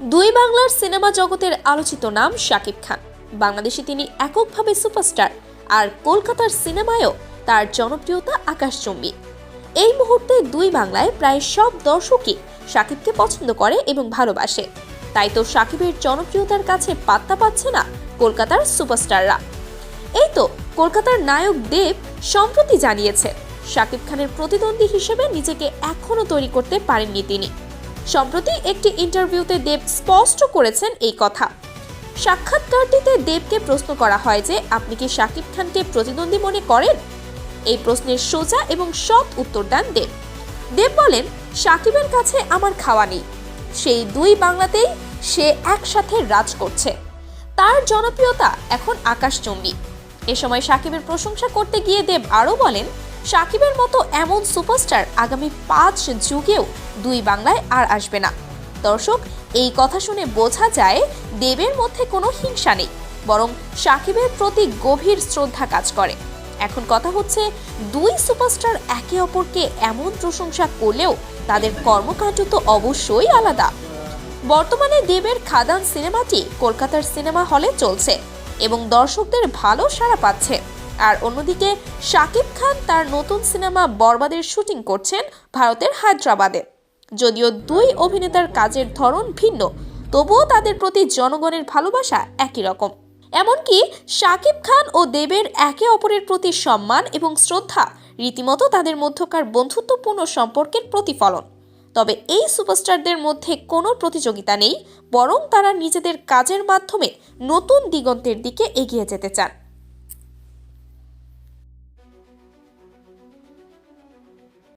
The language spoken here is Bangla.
দুই বাংলার সিনেমা জগতের আলোচিত নাম শাকিব খান। বাংলাদেশে তিনি এককভাবে সুপারস্টার, আর কলকাতার সিনেমায়ও তার জনপ্রিয়তা আকাশচুম্বী এই মুহূর্তে দুই বাংলায় প্রায় সব দর্শকই শাকিবকে পছন্দ করে এবং ভালোবাসে। তাই তো শাকিবের জনপ্রিয়তার কাছে পাত্তা পাচ্ছে না কলকাতার সুপারস্টাররা। এই তো কলকাতার নায়ক দেব সম্প্রতি জানিয়েছে, শাকিব খানের প্রতিদ্বন্দ্বী হিসেবে নিজেকে এখনও তৈরি করতে পারেননি তিনি। সম্প্রতি একটি ইন্টারভিউতে দেব স্পষ্ট করেছেন এই কথা। সাক্ষাৎকারটিতে দেবকে প্রশ্ন করা হয় যে, আপনি কি শাকিব খানকে প্রতিদ্বন্দ্বী মনে করেন? এই প্রশ্নের সোজা এবং সৎ উত্তর দেন দেব। দেব বলেন, সাকিবের কাছে আমার খাওয়া নেই। সেই দুই বাংলাতেই সে একসাথে রাজ করছে। তার জনপ্রিয়তা এখন আকাশচুম্বী এ সময় সাকিবের প্রশংসা করতে গিয়ে দেব আরও বলেন সাকিবের মতো এমন সুপারস্টার আগামী পাঁচ যুগেও দুই বাংলায় আর আসবে না। দর্শক, এই কথা শুনে বোঝা যায় দেবের মধ্যে কোনো হিংসা নেই, বরং সাকিবের প্রতি গভীর শ্রদ্ধা কাজ করে। এখন কথা হচ্ছে, দুই সুপারস্টার একে অপরকে এমন প্রশংসা করলেও তাদের কর্মকাণ্ড তো অবশ্যই আলাদা। বর্তমানে দেবের খাদান সিনেমাটি কলকাতার সিনেমা হলে চলছে এবং দর্শকদের ভালো সাড়া পাচ্ছে। আর অন্যদিকে শাকিব খান তার নতুন সিনেমা বরবাদের শুটিং করছেন ভারতের হায়দ্রাবাদে। যদিও দুই অভিনেতার কাজের ধরন ভিন্ন, তবুও তাদের প্রতি জনগণের ভালোবাসা একই রকম। এমনকি শাকিব খান ও দেবের একে অপরের প্রতি সম্মান এবং শ্রদ্ধা রীতিমতো তাদের মধ্যকার বন্ধুত্বপূর্ণ সম্পর্কের প্রতিফলন। তবে এই সুপারস্টারদের মধ্যে কোনো প্রতিযোগিতা নেই, বরং তারা নিজেদের কাজের মাধ্যমে নতুন দিগন্তের দিকে এগিয়ে যেতে চান। Thank you.